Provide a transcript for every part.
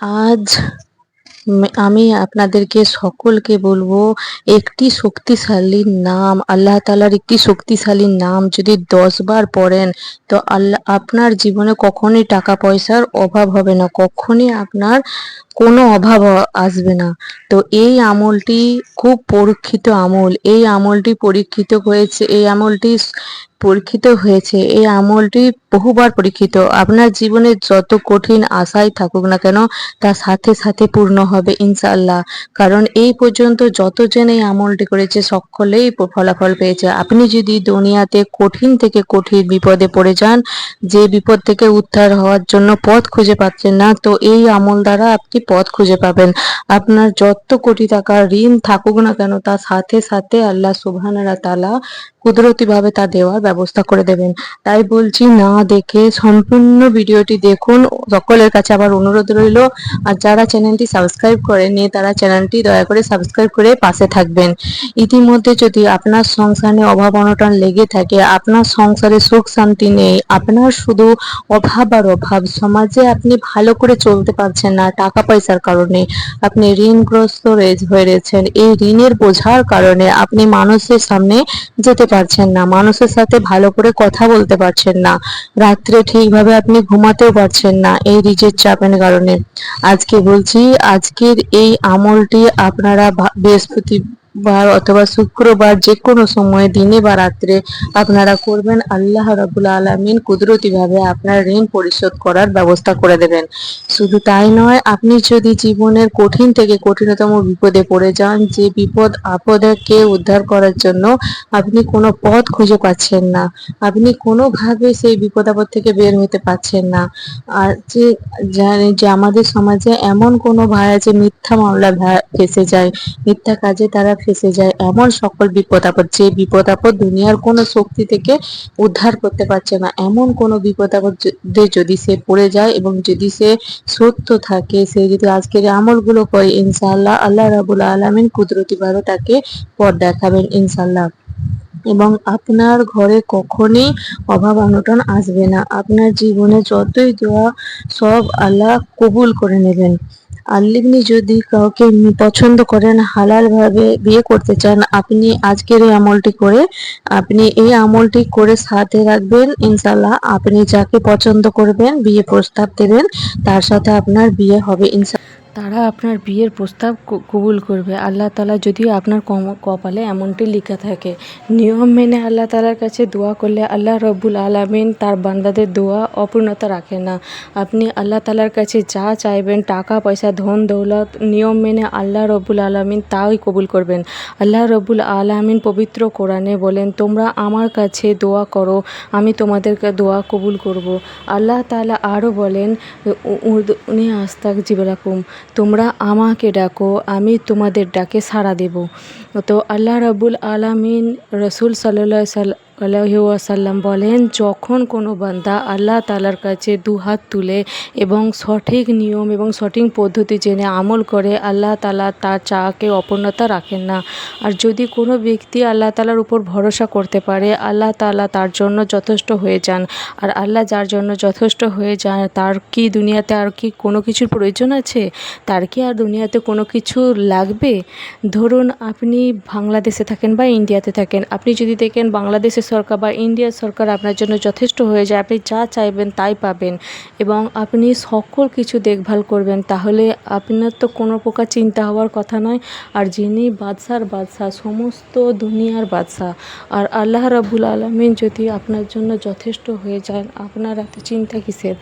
আজ আমি আপনাদেরকে সকলকে বলব, একটি শক্তিশালী নাম, আল্লাহ তালার একটি শক্তিশালী নাম যদি দশবার পড়েন, তো আল্লাহ, আপনার জীবনে কখনই টাকা পয়সার অভাব হবে না। কখনই আপনার কোনো অভাব আসবে না। তো এই আমলটি খুব পরীক্ষিত আমল। এই আমলটি পরীক্ষিত হয়েছে, এই আমলটি পরীক্ষিত হয়েছে, এই আমলটি বহুবার পরীক্ষিত। আপনার জীবনে যত কঠিন আশাই থাকুক না কেন তার সাথে সাথে পূর্ণ হবে ইনশাল্লাহ কারণ এই পর্যন্ত যত যতজন এই আমলটি করেছে, সকলেই ফলাফল পেয়েছে। আপনি যদি দুনিয়াতে কঠিন থেকে কঠিন বিপদে পড়ে যান, যে বিপদ থেকে উদ্ধার হওয়ার জন্য পথ খুঁজে পাচ্ছেন না, তো এই আমল দ্বারা আপনি পথ খুঁজে পাবেন। আপনার যত কোটি টাকার ঋণ থাকুক না কেন, তার সাথে সাথে আল্লাহ সুবহানারা তাআলা কুদরতিভাবে তা দেওয়ার ব্যবস্থা করে দেবেন। তাই বলছি, না দেখে সম্পূর্ণ ভিডিওটি দেখুন। সকলের কাছে আবার অনুরোধ রইল, আর যারা চ্যানেলটি সাবস্ক্রাইব করেননি, তারা চ্যানেলটি দয়া করে সাবস্ক্রাইব করে পাশে থাকবেন। ইতিমধ্যে যদি আপনার সংসারে অভাব অনটন লেগে থাকে, আপনার সংসারে সুখ শান্তি নেই, আপনার শুধু অভাব আর অভাব, সমাজে আপনি ভালো করে চলতে পারছেন না, টাকা পয়সার কারণে আপনি ঋণগ্রস্ত হয়ে রয়েছেন। এই ঋণের বোঝার কারণে আপনি মানুষের সামনে যেতে পারছেন না, মানুষের সাথে ভালো করে কথা বলতে পারছেন না। রাত্রে ঠিকভাবে আপনি ঘুমাতেও পারছেন না, এই রিজের চাপের কারণে। আজকে বলছি, আজকের এই আমলটি আপনারা ভা- বৃহস্পতিবার অথবা শুক্রবার যে কোনো সময়, দিনে বা রাত্রে আপনারা করবেন আল্লাহ রাবুল আলমিন কুদরতিভাবে আপনার ঋণ পরিশোধ করার ব্যবস্থা করে দেবেন। শুধু তাই নয়, আপনি যদি জীবনের কঠিন থেকে কঠিনতম বিপদে পড়ে যান, যে বিপদ আপদকে উদ্ধার করার জন্য আপনি কোনো পথ খুঁজে পাচ্ছেন না। আপনি কোনোভাবে সেই বিপদ আপদ থেকে বের হতে পারছেন না। আর যে যে আমাদের সমাজে এমন কোনো ভাই আছে, মিথ্যা মামলা ভা- ফেসে যায়। মিথ্যা কাজে তারা ফেসে যায়। এমন সকল বিপদ আপদ, যে বিপদ আপদ দুনিয়ার কোনো শক্তি থেকে উদ্ধার করতে পারছে না, এমন কোনো বিপদ আপদে যদি সে পড়ে যায় এবং যদি সে সত্য থাকে, সে যদি আজকের আমলগুলো করে, ইনশাআল্লাহ আল্লাহ রাবুল আলমিন কুদরতিভাবে তাকে পথ দেখাবেন ইনশাল্লাহ এবং আপনার ঘরে কখনই অভাব অনটন আসবে না। আপনার জীবনে যতই দোয়া সব আল্লাহ কবুল করে নেবেন। আপনি যদি কাউকে পছন্দ করেন হালাল ভাবে বিয়ে করতে চান, আপনি আজকের এই আমলটি করে, আপনি এই আমলটি করে সাথে রাখবেন ইনশাল্লাহ আপনি যাকে পছন্দ করবেন, বিয়ে প্রস্তাব দেবেন, তার সাথে আপনার বিয়ে হবে ইনশা তারা আপনার বিয়ের প্রস্তাব কবুল করবে। আল্লাহ তালা যদি আপনার কপালে এমনটি লেখা থাকে। নিয়ম মেনে আল্লাহ তালার কাছে দোয়া করলে আল্লাহ রব্বুল আলমিন তার বান্দাদের দোয়া অপূর্ণতা রাখে না। আপনি আল্লাহ তালার কাছে যা চাইবেন, টাকা, পয়সা, ধন, দৌলত, নিয়ম মেনে আল্লাহ রব্বুল আলমিন তাই কবুল করবেন। আল্লাহ রব্বুল আলমিন পবিত্র কোরআনে বলেন, তোমরা আমার কাছে দোয়া করো, আমি তোমাদেরকে দোয়া কবুল করব। আল্লাহ তালা আরও বলেন উনি আস্তাক জিবরাকুম তোমরা আমাকে ডাকো, আমি তোমাদের ডাকে সাড়া দেব। তো আল্লাহ রাবুল আলামিন রসুল সাল্লা সাল আলহিউসাল্লাম বলেন, যখন কোনো বান্দা আল্লাহ তালার কাছে দু হাত তুলে এবং সঠিক নিয়ম এবং সঠিক পদ্ধতি জেনে আমল করে, আল্লাহ তালা তার চাকে অপূর্ণতা রাখেন না। আর যদি কোনো ব্যক্তি আল্লাহ তালার উপর ভরসা করতে পারে, আল্লাহ তালা তার জন্য যথেষ্ট হয়ে যান। আর আল্লাহ যার জন্য যথেষ্ট হয়ে যায়, তার কি দুনিয়াতে আর কি কোনো কিছুর প্রয়োজন আছে? তার কি আর দুনিয়াতে কোনো কিছু লাগবে? ধরুন, আপনি বাংলাদেশে থাকেন বা ইন্ডিয়াতে থাকেন। আপনি যদি দেখেন বাংলাদেশের সরকার বা ইন্ডিয়ার সরকার আপনার জন্য যথেষ্ট হয়ে যায়। আপনি যা চাইবেন তাই পাবেন এবং আপনি সকল কিছু দেখভাল করবেন। তাহলে আপনার তো কোনো প্রকার চিন্তা হওয়ার কথা নয়। আর যিনি বাদশার বাদশাহ, সমস্ত দুনিয়ার বাদশাহ, আর আল্লাহ রাবুল আলমিন যদি আপনার জন্য যথেষ্ট হয়ে যান, আপনার এত চিন্তা কিসের?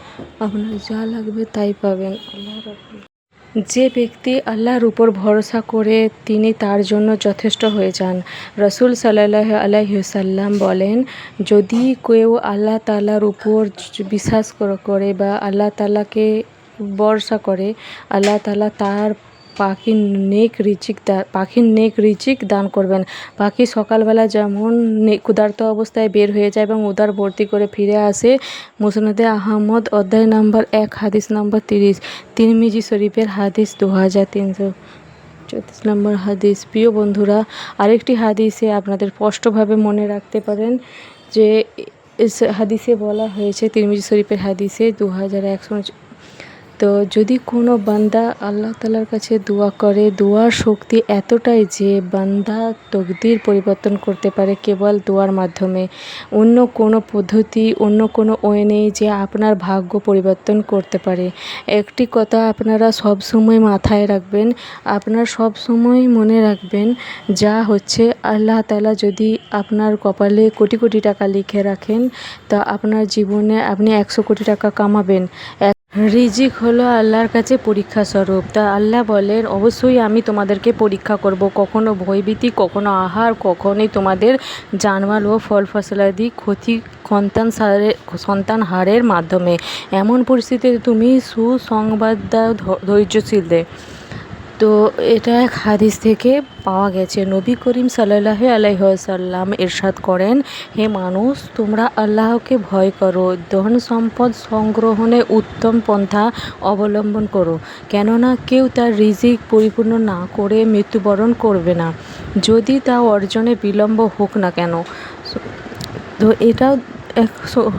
আপনার যা লাগবে তাই পাবেন। আল্লাহ রাব্বুল যে ব্যক্তি আল্লাহর উপর ভরসা করে তিনি তার জন্য যথেষ্ট হয়ে যান। রসুল সাল্লাহ আলাইসাল্লাম বলেন, যদি কেউ আল্লাহ তালার উপর বিশ্বাস করে- বা আল্লাহ তালাকে ভরসা করে, আল্লাহ তালা তার পাখির নেক রিচিক পাখির নেক রিচিক দান করবেন। পাখি সকালবেলা যেমন ক্ষুধার্ত অবস্থায় বের হয়ে যায় এবং উদার ভর্তি করে ফিরে আসে। মুসনদে আহমদ, অধ্যায় নম্বর এক, হাদিস নম্বর তিরিশ। তিরমিজি শরীফের হাদিস দু হাজার তিনশো চৌত্রিশ নম্বর হাদিস। প্রিয় বন্ধুরা, আরেকটি হাদিসে আপনাদের স্পষ্টভাবে মনে রাখতে পারেন যে হাদিসে বলা হয়েছে, তিরমিজি শরীফের হাদিসে দু হাজার একশো তো যদি কোনো বান্দা আল্লাহ তালার কাছে দোয়া করে, দোয়ার শক্তি এতটাই যে বান্দা তকদির পরিবর্তন করতে পারে কেবল দোয়ার মাধ্যমে। অন্য কোনো পদ্ধতি, অন্য কোনো ওয়ে নেই যে আপনার ভাগ্য পরিবর্তন করতে পারে। একটি কথা আপনারা সব সময় মাথায় রাখবেন, আপনার সব সময় মনে রাখবেন, যা হচ্ছে আল্লাহ তালা যদি আপনার কপালে কোটি কোটি টাকা লিখে রাখেন, তা আপনার জীবনে আপনি একশো কোটি টাকা কামাবেন। রিজিক হলো আল্লাহর কাছে পরীক্ষা স্বরূপ। তা আল্লাহ বলেন, অবশ্যই আমি তোমাদেরকে পরীক্ষা করব। কখনো ভয়ভীতি, কখনো আহার, কখনোই তোমাদের জানমাল ও ফল ফসলাদি ক্ষতি সন্তান সারের সন্তান হারের মাধ্যমে। এমন পরিস্থিতিতে তুমি সুসংবাদ ধৈর্যশীলদের তো এটা এক হাদিস থেকে পাওয়া গেছে। নবী করিম সাল্লাহ আলাইসাল্লাম এরশাদ করেন, হে মানুষ, তোমরা আল্লাহকে ভয় করো, ধন সম্পদ সংগ্রহণে উত্তম পন্থা অবলম্বন করো, কেননা কেউ তার রিজিক পরিপূর্ণ না করে মৃত্যুবরণ করবে না। যদি তা অর্জনে বিলম্ব হোক না কেন। তো এটাও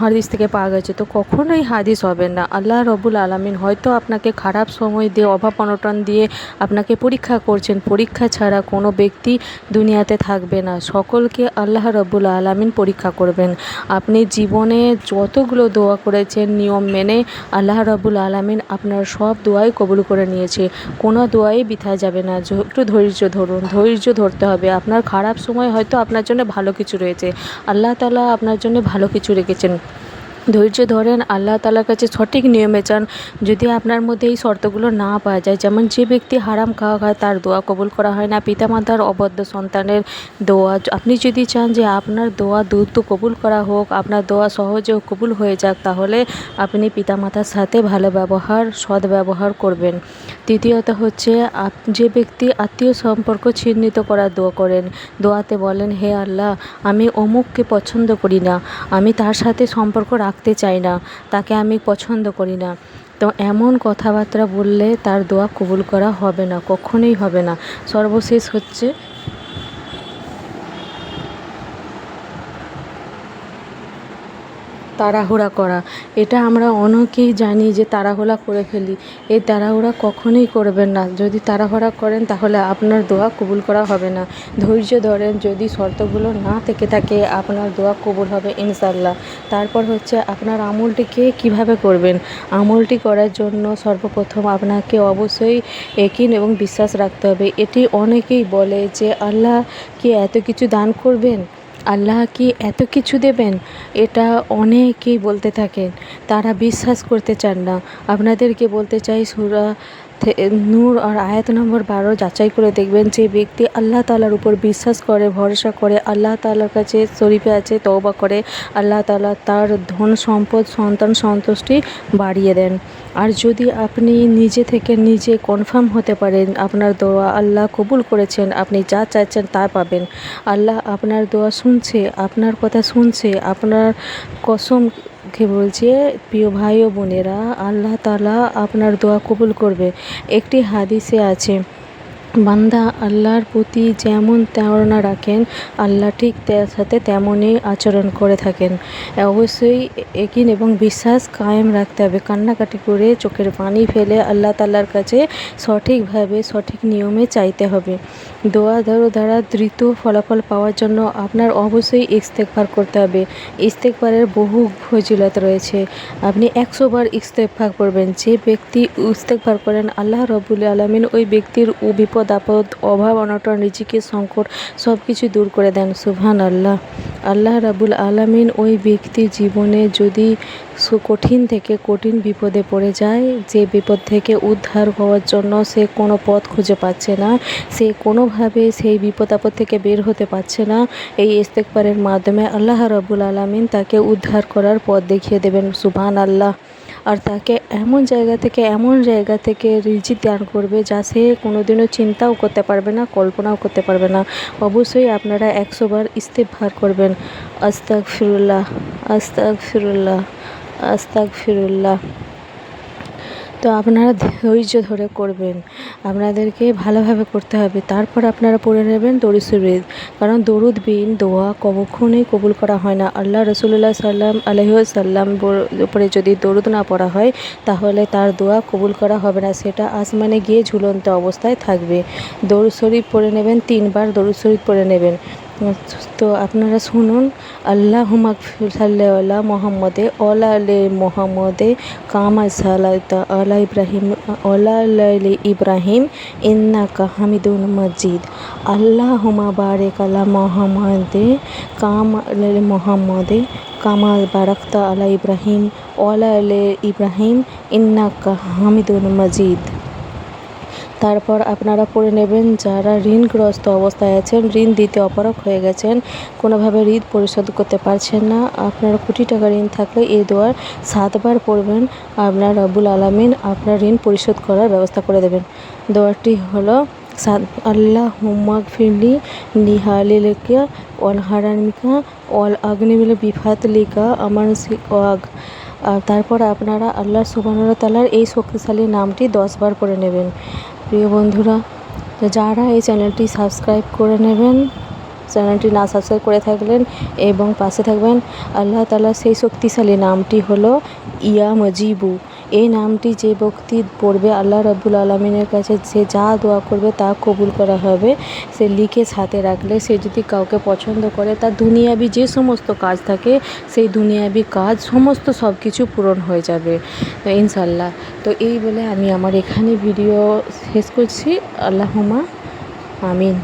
হাদিস থেকে পাওয়া গেছে, তো কখনোই হাদিস হবে না। আল্লাহ রবুল আলমিন হয়তো আপনাকে খারাপ সময় দিয়ে, অভাব অনটন দিয়ে আপনাকে পরীক্ষা করছেন। পরীক্ষা ছাড়া কোনো ব্যক্তি দুনিয়াতে থাকবে না। সকলকে আল্লাহ রব্বুল আলমিন পরীক্ষা করবেন। আপনি জীবনে যতগুলো দোয়া করেছেন, নিয়ম মেনে আল্লাহ রব্বুল আলমিন আপনার সব দোয়াই কবুল করে নিয়েছে। কোনো দোয়াই বৃথা যাবে না। একটু ধৈর্য ধরুন। ধৈর্য ধরতে হবে। আপনার খারাপ সময় হয়তো আপনার জন্য ভালো কিছু রয়েছে। আল্লাহ তালা আপনার জন্য ভালো কিছু রেখেছেন ধৈর্য ধরেন, আল্লাহ তালার কাছে সঠিক নিয়মে চান যদি আপনার মধ্যে এই শর্তগুলো না পাওয়া যায়, যেমন যে ব্যক্তি হারাম খাওয়া খায়, তার দোয়া কবুল করা হয় না। পিতামাতার অবদ্ধ সন্তানের দোয়া, আপনি যদি চান যে আপনার দোয়া দ্রুত কবুল করা হোক, আপনার দোয়া সহজে কবুল হয়ে যাক, তাহলে আপনি পিতামাতার সাথে ভালো ব্যবহার, সৎ ব্যবহার করবেন। তৃতীয়ত হচ্ছে যে ব্যক্তি আত্মীয় সম্পর্ক চিহ্নিত করার দোয়া করেন, দোয়াতে বলেন, হে আল্লাহ, আমি অমুককে পছন্দ করি না। আমি তার সাথে সম্পর্ক রাখতে চাই না, তাকে আমি পছন্দ করি না। তো এমন কথাবার্তা বললে তার দোয়া কবুল করা হবে না, কখনোই হবে না। সর্বশেষ হচ্ছে তাড়াহুড়া করা। এটা আমরা অনেকেই জানি যে তাড়াহুড়া করে ফেলি। এই তাড়াহুড়া কখনোই করবেন না। যদি তাড়াহুড়া করেন তাহলে আপনার দোয়া কবুল করা হবে না। ধৈর্য ধরেন, যদি শর্তগুলো না থেকে থাকে, আপনার দোয়া কবুল হবে ইনশাল্লাহ তারপর হচ্ছে আপনার আমলটিকে কীভাবে করবেন? আমলটি করার জন্য সর্বপ্রথম আপনাকে অবশ্যই একিন এবং বিশ্বাস রাখতে হবে। এটি অনেকেই বলে যে, আল্লাহ কি এত কিছু দান করবেন? আল্লাহ কি এত কিছু দেবেন, এটা অনেকেই বলতে থাকেন। তারা বিশ্বাস করতে চান না। আপনাদেরকে বলতে চাই, সুরা নূর আর আয়াত নম্বর বারো যাচাই করে দেখবেন যে ব্যক্তি আল্লাহ তালার উপর বিশ্বাস করে, ভরসা করে, আল্লাহ তালার কাছে শরীফে আছে, তওবা করে, আল্লাহ তালা তার ধন সম্পদ, সন্তান সন্তুষ্টি বাড়িয়ে দেন। আর যদি আপনি নিজে থেকে নিজে কনফার্ম হতে পারেন, আপনার দোয়া আল্লাহ কবুল করেছেন, আপনি যা চাইছেন তা পাবেন। আল্লাহ আপনার দোয়া শুনছে, আপনার কথা শুনছে, আপনার কসম কে বলছে, প্রিয় ভাই ও বোনেরা, আল্লাহ তালা আপনার দোয়া কবুল করবে। একটি হাদিসে আছে বান্দা আল্লাহর প্রতি যেমন ধারণা রাখেন, আল্লাহ ঠিক তার সাথে তেমনই আচরণ করে থাকেন। অবশ্যই একিন এবং বিশ্বাস কায়েম রাখতে হবে। কান্নাকাটি করে চোখের পানি ফেলে আল্লাহ তাল্লার কাছে সঠিকভাবে সঠিক নিয়মে চাইতে হবে। দোয়া ধরো দ্বারা দ্রুত ফলাফল পাওয়ার জন্য আপনার অবশ্যই ইস্তেকবার করতে হবে। ইস্তেকবারের বহু ফজিলত রয়েছে। আপনি একশো বার ইস্তেকবার করবেন। যে ব্যক্তি ইস্তেকবার করেন, আল্লাহ রবুল আলমিন ওই ব্যক্তির ও বিপদ আপদ অভাব, অনটন, রিজিকের সংকট সব কিছু দূর করে দেন। সুভান আল্লাহ আল্লাহ রাবুল আলমিন ওই ব্যক্তি জীবনে যদি কঠিন থেকে কঠিন বিপদে পড়ে যায়, যে বিপদ থেকে উদ্ধার হওয়ার জন্য সে কোনো পথ খুঁজে পাচ্ছে না, সে কোনোভাবে সেই বিপদ আপদ থেকে বের হতে পারছে না, এই ইস্তেকবারের মাধ্যমে আল্লাহ রাবুল আলমিন তাকে উদ্ধার করার পথ দেখিয়ে দেবেন। সুবহান আল্লাহ আর তাকে এমন জায়গা থেকে, এমন জায়গা থেকে রিজি দান করবে যা সে কোনোদিনও চিন্তাও করতে পারবে না, কল্পনাও করতে পারবে না। অবশ্যই আপনারা একশো বার ইস্তেফার করবেন। আস্তাক ফিরুল্লাহ আস্তাক ফিরুল্লাহ আস্তাক ফিরুল্লাহ তো আপনারা ধৈর্য ধরে করবেন। আপনাদেরকে ভালোভাবে করতে হবে। তারপর আপনারা পড়ে নেবেন দরুদ শরীফ। কারণ দরুদ বিন দোয়া কখনোই কবুল করা হয় না। আল্লাহ রসুল্লাহ সাল্লাম আলহিসাল্লাম উপরে যদি দরুদ না পড়া হয়, তাহলে তার দোয়া কবুল করা হবে না। সেটা আসমানে গিয়ে ঝুলন্ত অবস্থায় থাকবে। দরুদ শরীফ পড়ে নেবেন, তিনবার দরুদ শরীফ পড়ে নেবেন। তো আপনারা শুনুন, আল্লাহ সাল্লাহ মোহাম্মদে ওলা আলে মোহাম্মদে, কামা সালাতা আলা ইব্রাহিম ওলা আলি ইব্রাহিম, ইন্নাকা হামিদুন মজিদ। আল্লাহ হুমা বারেক আলা মোহাম্মদে, কাম আলে মোহাম্মদে, কামা বারাকতা আলা ইব্রাহিম ওলা আলে ইব্রাহিম, ইন্নাকা হামিদুন মজিদ। তারপর আপনারা পড়ে নেবেন, যারা ঋণগ্রস্ত অবস্থায় আছেন, ঋণ দিতে অপারক হয়ে গেছেন, কোনোভাবে ঋণ পরিশোধ করতে পারছেন না। আপনারা কোটি টাকা ঋণ থাকলে এই দোয়ার সাতবার পড়বেন। আপনার রব্বুল আলমিন আপনার ঋণ পরিশোধ করার ব্যবস্থা করে দেবেন। দোয়ারটি হলো, সাদ আল্লাহ হুম্মাক ফিরলি নিহালিকা অল হারানিকা অল আগ্নিমিল বিফাতলিকা আমার ওয়াগ। তারপর আপনারা আল্লাহ সুবাহ তালার এই শক্তিশালী নামটি দশবার করে নেবেন। প্রিয় বন্ধুরা, তো যারা এই চ্যানেলটি সাবস্ক্রাইব করে নেবেন, চ্যানেলটি না সাবস্ক্রাইব করে থাকলেন এবং পাশে থাকবেন, আল্লাহ তালার সেই শক্তিশালী নামটি হলো ইয়া মজিবু এই নামটি যে ব্যক্তি পড়বে আল্লাহ রব্বুল আলমিনের কাছে, সে যা দোয়া করবে তা কবুল করা হবে। সে লিখে সাথে রাখলে, সে যদি কাউকে পছন্দ করে, তার দুনিয়াবি যে সমস্ত কাজ থাকে, সেই দুনিয়াবি কাজ সমস্ত সব কিছু পূরণ হয়ে যাবে। ইনশাল্লাহ তো এই বলে আমি আমার এখানে ভিডিও শেষ করছি। আল্লাহমা আমিন।